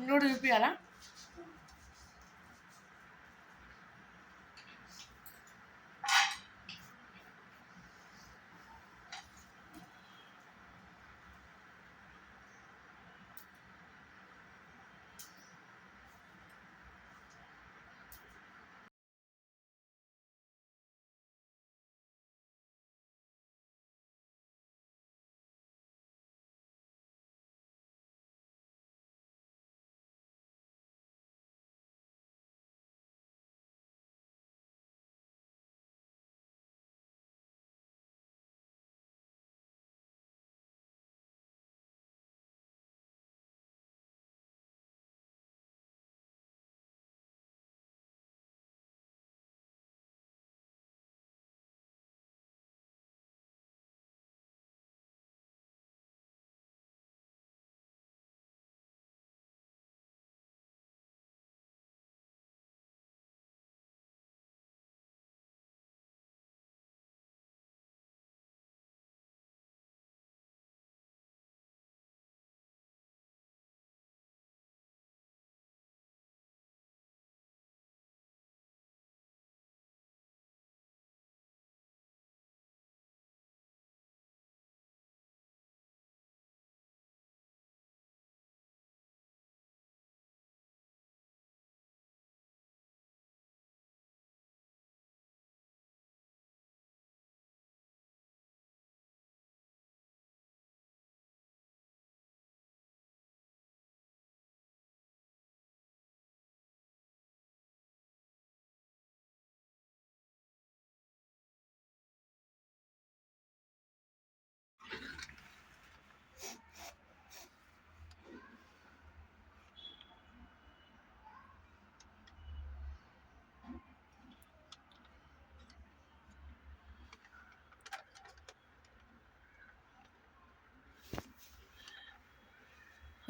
Node చూపించాలా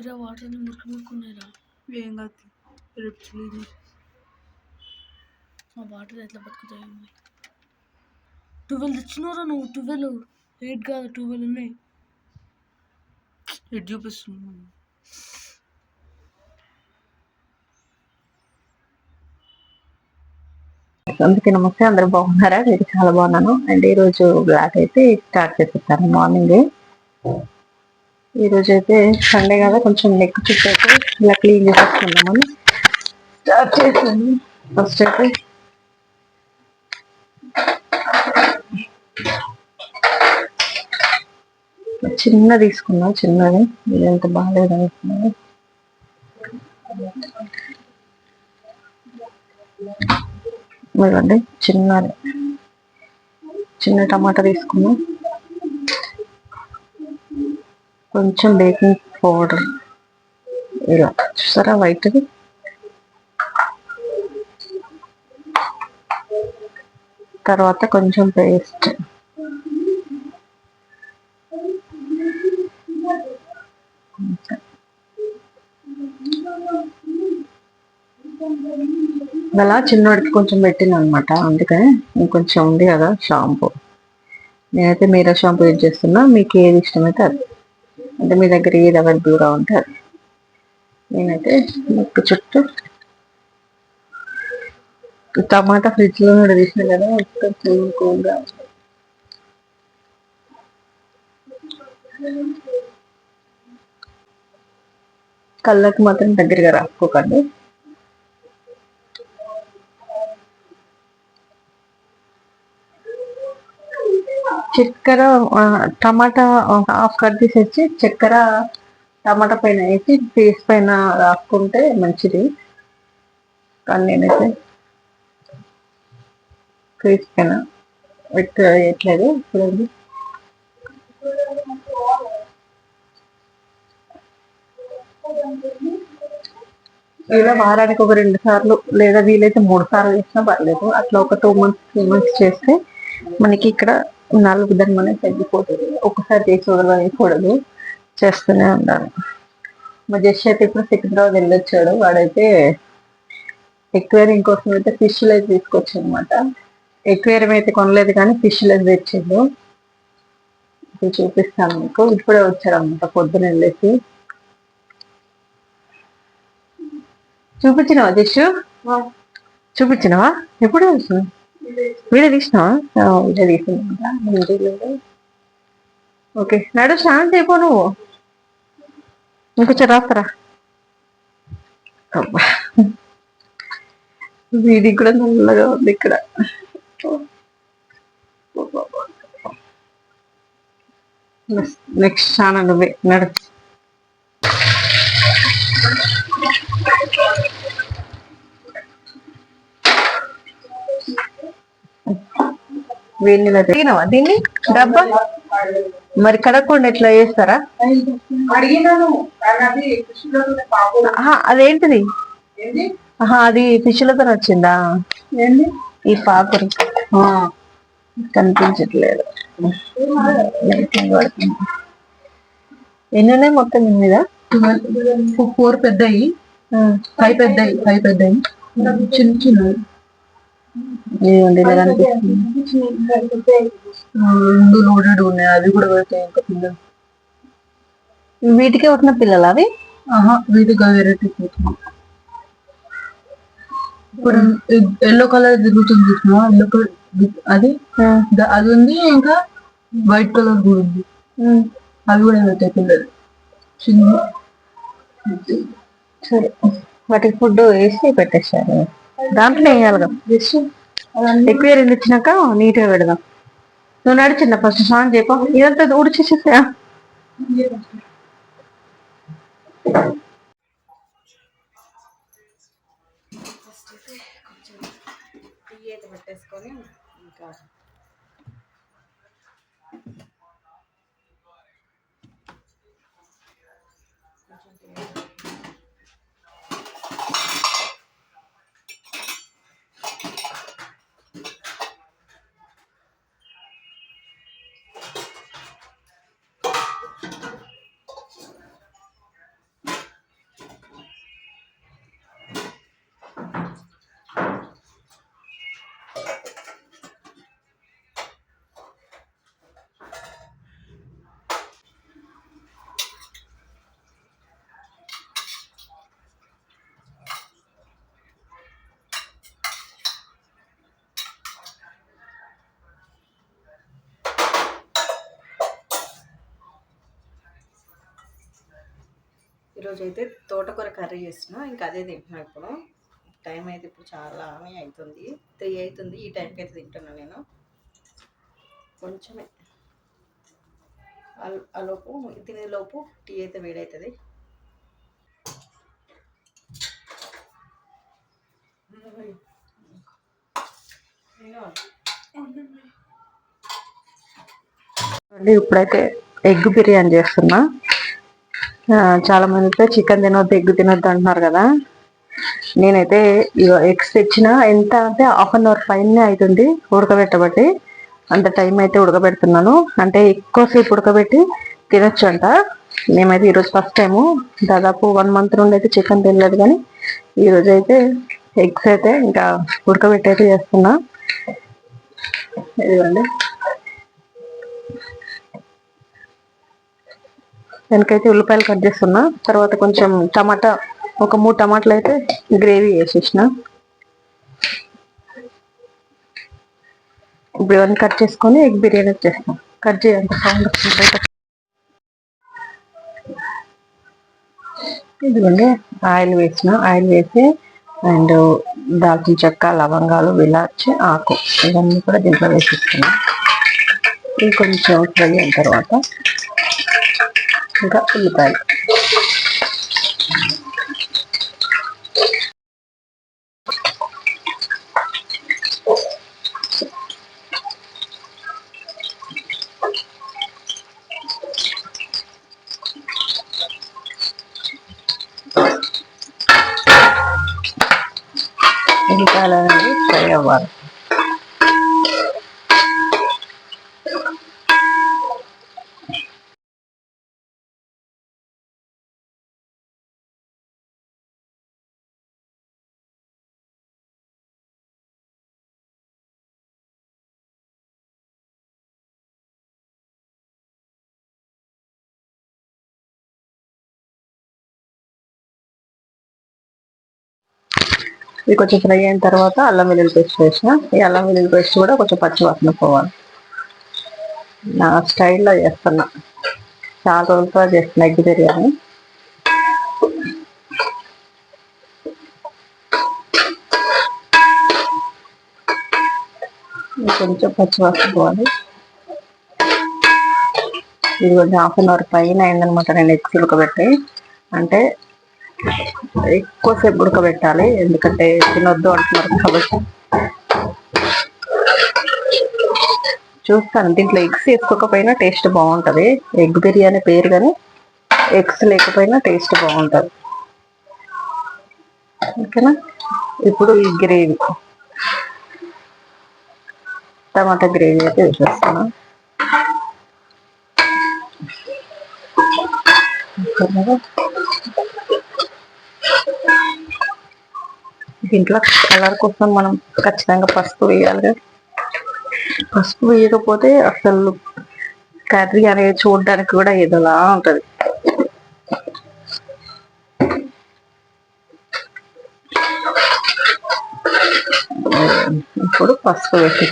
అరే water అన్ని మురికి మురుకున్నాయిరా. ఏం కాదు రేపు క్లీన్ ఆ వాటర్ ఎట్లా బతుకుతాయేమో ట్వెల్వ్ తెచ్చినారా నువ్వు ట్వెల్వ్ ఎయిట్ కాదు ట్వెల్వ్ ఉన్నాయి ఎటు చూపిస్తున్నాను. అందుకే నమస్తే అందరూ బాగున్నారా? నేను చాలా బాగున్నాను. అండ్ ఈ రోజు బ్లాక్ అయితే స్టార్ట్ చేసేస్తాను మార్నింగ్ ఈ రోజు అయితే సండే కదా కొంచెం నెక్ చుట్టూ అయితే ఇలా క్లీన్ చేసేసుకుందామని స్టార్ట్ చేసాను ఫస్ట్ అయితే చిన్న తీసుకున్నా చిన్నది. ఇదంత బాగాలేదు అనుకున్నాను. ఇదిగోండి చిన్నది. చిన్న టమాటా తీసుకున్నాం. కొంచెం బేకింగ్ పౌడర్ ఇలా. చూసారా వైట్ది? తర్వాత కొంచెం పేస్ట్. అలా చిన్నోడికి కొంచెం పెట్టింది అనమాట అందుకని ఇంకొంచెం ఉంది కదా షాంపూ. నేనైతే మీరా షాంపూ యూజ్ చేస్తున్నా. మీకు ఏది ఇష్టమైతే అది. అంటే మీ దగ్గర ఏది అవైలబుల్గా ఉంటే అది నేనైతే ముక్కు చుట్టూ టమాటా ఫ్రిడ్జ్లో కూడా తీసిన కదా మొత్తం కూల్గా కళ్ళకి మాత్రం దగ్గరగా రాసుకోకండి. చక్కెర టమాటా హాఫ్ కట్ తీసేసి చక్కెర టమాటా పైన వేసి ఫేస్ పైన రాసుకుంటే మంచిది. కానీ నేనైతే ఫేస్ పైన వేయట్లేదు చూడండి. ఇలా వారానికి ఒక రెండు సార్లు లేదా వీలైతే మూడు సార్లు చేసినా పర్లేదు. అట్లా ఒక టూ మంత్స్ త్రీ మంత్స్ చేస్తే మనకి ఇక్కడ నాలుగు ధర్మం అనేది తగ్గిపోతుంది ఒకసారి చేసి వదలకూడదు చేస్తూనే ఉండాలి. మా జస్ట్ అయితే ఇప్పుడు సికింద్రాబాద్ వెళ్ళొచ్చాడు. వాడైతే ఎక్వేరియం కోసం అయితే ఫిష్ లైజ్ తీసుకొచ్చాడు అనమాట ఎక్వేరియం అయితే కొనలేదు కానీ ఫిష్ లైజ్ తెచ్చిండు. ఇప్పుడు చూపిస్తాను మీకు. ఇప్పుడే వచ్చాడు అనమాట పొద్దున వెళ్ళేసి. చూపించినావా జస్సు చూపించినావా? ఎప్పుడు చూసినావు? వీడియో తీసినావా? ఆ, వీడియో తీసినా ఓకే. నడు శాంతి చేయపో నువ్వు. ఇంకొంచెం రాస్తారా? అబ్బా. వీడికి కూడా నల్లగా ఉంది ఇక్కడ. నెక్స్ట్ స్నానం నువ్వే. నడు. వేడి నీళ్ళు తిరిగినావా దీన్ని? డబ్బా? మరి కడగకుండా ఎట్లా చేస్తారా? అదేంటిది? అది ఫిష్లతో వచ్చిందా ఈ పాపరు కనిపించట్లేదు. ఎన్ని ఉన్నాయి మొత్తం మీద? ఫోర్ పెద్దయి. ఫైవ్ పెద్దయి ఫైవ్ పెద్దయి. చిన్న చిన్నవి. ఇదిగోండి ఇలా కనిపిస్తుంది రెండు లోడెడ్ ఉన్నాయి అవి కూడా పెడతాయి ఇంకా పిల్లలు వీటికే ఉంటున్న పిల్లలు అవి? వీటిగా వెరైటీ ఇప్పుడు ఎల్లో కలర్ తిరుగుతుంది చూసినా ఎల్లో కలర్ అది అది ఉంది ఇంకా వైట్ కలర్ కూడా ఉంది. అవి కూడా పెట్టాయి పిల్లలు. చిన్న సరే. వాటికి ఫుడ్ వేసి పెట్టేశారు. దాంట్లో వేయాలిగా ఎక్కువ రెండు ఇచ్చినాక నీట్గా పెడదాం. నువ్వు నడిచిందా ఫస్ట్ స్నానం చేయపో ఇదంతా ఊడిచేసేసా పెట్టేసుకొని ఇంకా ఈరోజు అయితే తోటకూర కర్రీ చేస్తున్నా. ఇంకా అదే తింటున్నాను ఇప్పుడు. టైం అయితే ఇప్పుడు చాలా ఆమె అవుతుంది. త్రీ అవుతుంది. ఈ టైంకి అయితే తింటున్నాను నేను. కొంచెమే. ఆ- తినేలోపు లోపు తినే లోపు టీ అయితే వేడవుతుంది ఇప్పుడైతే ఎగ్ బిర్యానీ చేస్తున్నా. చాలా మంది అయితే చికెన్ తినొద్దు ఎగ్ తినొద్దు అంటున్నారు కదా. నేనైతే ఎగ్స్ తెచ్చిన ఎంత అంటే హాఫ్ అన్ అవర్ పైన అవుతుంది ఉడకబెట్టబట్టి. అంత టైం అయితే ఉడకబెడుతున్నాను. అంటే ఎక్కువసేపు ఉడకబెట్టి తినొచ్చు అంట మేమైతే ఈరోజు ఫస్ట్ టైము. దాదాపు వన్ మంత్ నుండి అయితే చికెన్ తినలేదు కానీ ఈరోజు అయితే ఎగ్స్ అయితే ఇంకా ఉడకబెట్టి అయితే చేస్తున్నా. ఇదిగోండి. దానికైతే ఉల్లిపాయలు కట్ చేస్తున్నా. తర్వాత కొంచెం టమాటా ఒక మూడు టమాటాలు అయితే గ్రేవీ వేసేసిన. ఇప్పుడు ఇవన్నీ కట్ చేసుకొని ఎగ్ బిర్యానీ చేస్తాం. కట్ చేయాలి సౌండ్ వస్తుంది ఇదిగోండి ఆయిల్ వేసిన ఆయిల్ వేసి అండ్ దాల్చిన చెక్క లవంగాలు విలాచి ఆకు ఇవన్నీ కూడా దీంట్లో వేసేస్తున్నాం. ఇది కొంచెం ఫ్రై అయిన తర్వాత. ఇంకా ఉల్లిపాయలు ఉల్లిపాయలు అనేది ఫ్రై అవ్వాలి ఇది కొంచెం ఫ్రై అయిన తర్వాత అల్లం వెల్లుల్లి పేస్ట్ వేసిన. ఈ అల్లం వెల్లుల్లి పేస్ట్ కూడా కొంచెం పచ్చి వాసన పోవాలి. నా స్టైల్లో చేస్తున్నా. చాలా రోజులతో చేస్తున్నా ఎగ్ బిర్యానీ. కొంచెం పచ్చి వాసన పోవాలి. ఇది కొంచెం హాఫ్ అన్ అవర్ పైన అయిందనమాట. నేను ఎగ్స్ ఉడకబెట్టి. అంటే ఎక్కువసేపు ఉడకబెట్టాలి ఎందుకంటే తినొద్దు అంటున్నారు కాబట్టి. చూస్తాను దీంట్లో ఎగ్స్ వేసుకోకపోయినా టేస్ట్ బాగుంటుంది. ఎగ్ బిర్యానీ పేరు కానీ ఎగ్స్ లేకపోయినా టేస్ట్ బాగుంటుంది. ఓకేనా? ఇప్పుడు ఈ గ్రేవీ. టమాటా గ్రేవీ అయితే వేసేస్తాను. ఓకేనా? దీంట్లో కలర్ కోసం మనం ఖచ్చితంగా పసుపు వేయాలి. కదా పసుపు వేయకపోతే అసలు కర్రీ అనేది చూడడానికి కూడా ఏదోలా ఉంటది. ఇప్పుడు పసుపు వేసి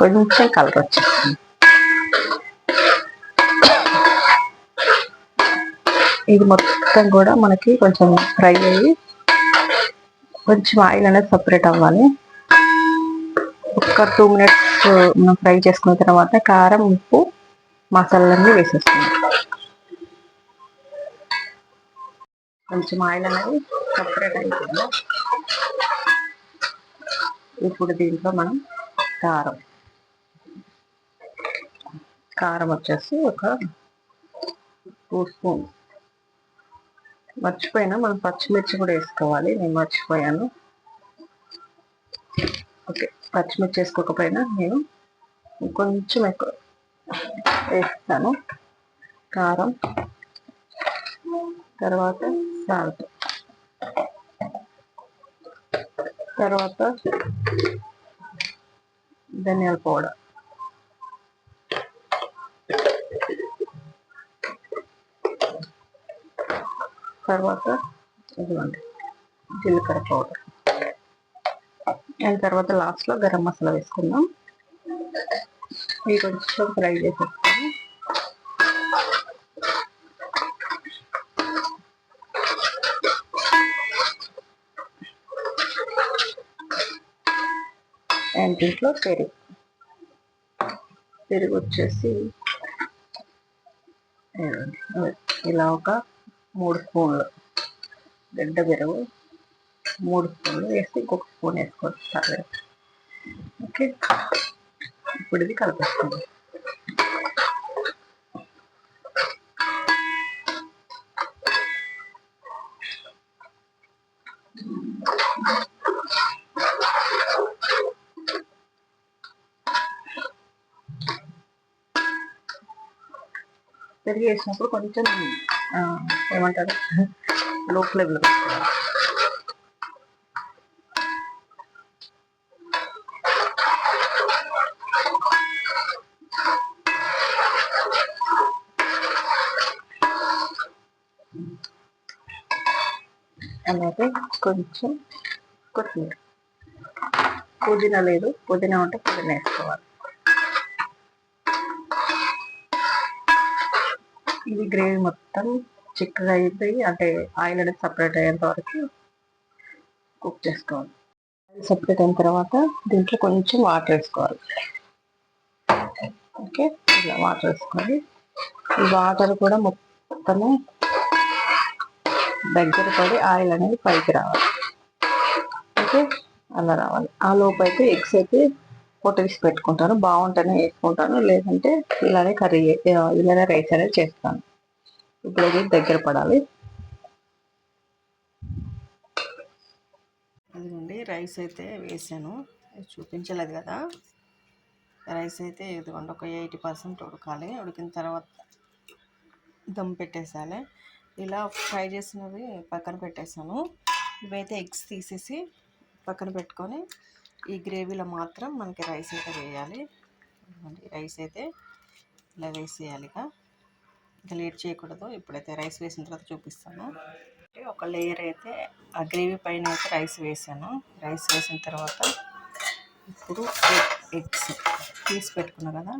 కొంచెం కలర్ వచ్చేస్తుంది. ఇది మొత్తం కూడా మనకి కొంచెం ఫ్రై అయ్యి కొంచెం ఆయిల్ అనేది సపరేట్ అవ్వాలి. ఒక టూ మినిట్స్ మనం ఫ్రై చేసుకున్న తర్వాత కారం ఉప్పు మసాలాలన్నీ వేసేస్తున్నాం కొంచెం ఆయిల్ అనేది సపరేట్ అయిపోయింది? ఇప్పుడు దీంట్లో మనం కారం కారం వచ్చేసి ఒక టూ స్పూన్స్ మర్చిపోయినా మనం పచ్చిమిర్చి కూడా వేసుకోవాలి. నేను మర్చిపోయాను. ఓకే పచ్చిమిర్చి వేసుకోకపోయినా నేను కొంచెం ఎక్కువ వేస్తాను. కారం తర్వాత సాల్ట్. తర్వాత ధనియాల పౌడర్. తర్వాత ఇదిగోండి జీలకర్ర పౌడర్. అండ్ తర్వాత లాస్ట్లో గరం మసాలా వేసుకుందాం. ఇవి కొంచెం ఫ్రై చేసేస్తాను. అండ్ దీంట్లో పెరుగు. పెరుగు వచ్చేసి ఇలా ఒక మూడు స్పూన్లు గడ్డ పెరుగు మూడు స్పూన్లు వేసి ఇంకొక స్పూన్ వేసుకోవచ్చు సరే ఓకే? ఇప్పుడు ఇది కలిపేసుకోండి పెరిగేసినప్పుడు కొంచెం ఏమంటారు? లో ఫ్లేమ్లో పెట్టుకోవాలి అలాగే కొంచెం కొత్తిమీర. పుదీనా లేదు. పుదీనా ఉంటే పుదీనా వేసుకోవాలి. ఇది గ్రేవీ మొత్తం చిక్కగా అయిపోయి అంటే ఆయిల్ అనేది సపరేట్ అయ్యేంత వరకు కుక్ చేసుకోవాలి. ఆయిల్ సపరేట్ అయిన తర్వాత దీంట్లో కొంచెం వాటర్ వేసుకోవాలి. ఓకే ఇలా వాటర్ వేసుకోవాలి. ఈ వాటర్ కూడా మొత్తము దగ్గర పడి ఆయిల్ అనేది పైకి రావాలి. ఓకే అలా రావాలి. ఆ లోపు అయితే ఎగ్స్ అయితే పొట్ట పెట్టుకుంటాను బాగుంటేనే వేసుకుంటాను లేదంటే ఇలానే కర్రీ ఇలానే రైస్ అనేది చేస్తాను. ఇప్పుడు అది దగ్గర పడాలి. అదిగోండి రైస్ అయితే వేసాను. చూపించలేదు కదా. రైస్ అయితే ఇదిగోండి ఒక ఎయిటీ పర్సెంట్ ఉడకాలి. ఉడికిన తర్వాత దమ్ పెట్టేసాలి. ఇలా ఫ్రై చేసినవి పక్కన పెట్టేసాను. ఇవైతే ఎగ్స్ తీసేసి పక్కన పెట్టుకొని ఈ గ్రేవీలో మాత్రం మనకి రైస్ అయితే వేయాలి. రైస్ అయితే ఇలా వేసేయాలి ఇక. లేట్ చేయకూడదు. ఇప్పుడైతే రైస్ వేసిన తర్వాత చూపిస్తాను. ఒక లేయర్ అయితే ఆ గ్రేవీ పైన అయితే రైస్ వేసాను. రైస్ వేసిన తర్వాత ఇప్పుడు ఎగ్స్ తీసి పెట్టుకున్నా కదా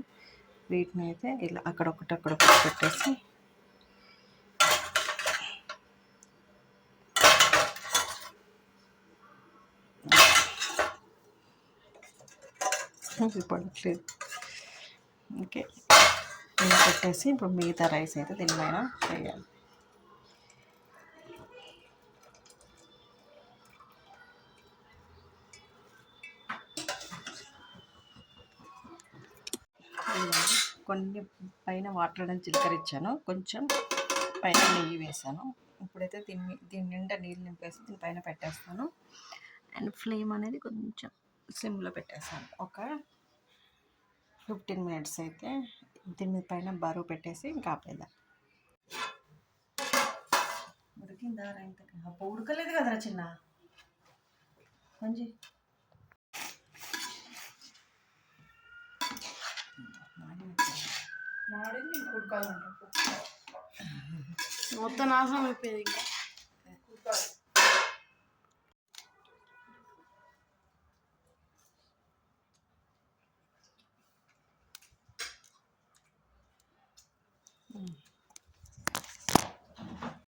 వీటిని అయితే ఇలా అక్కడొకటి అక్కడొకటి పెట్టేసి ఇది పడట్లేదు ఓకే ఇలా పెట్టేసి ఇప్పుడు మిగతా రైస్ అయితే దీనిపైన వేయాలి కొన్ని పైన వాటర్ అనేది చిలకరించాను కొంచెం పైన నెయ్యి వేసాను ఇప్పుడైతే దీన్ని దీని నిండా నీళ్ళు నింపేసి దీనిపైన పెట్టేస్తాను అండ్ ఫ్లేమ్ అనేది కొంచెం సిమ్లో పెట్టేస్తాను ఒక ఫిఫ్టీన్ మినిట్స్ అయితే దీని మీద పైన బరువు పెట్టేసి ఇంకా ఆపేద్దాం. ఉడికిందా రైత అప్పు ఉడకలేదు కదరా చిన్న? మంచి. మాడింది ఉడకాలంటే. మొత్తం నాశనం అయిపోయింది ఇంకా.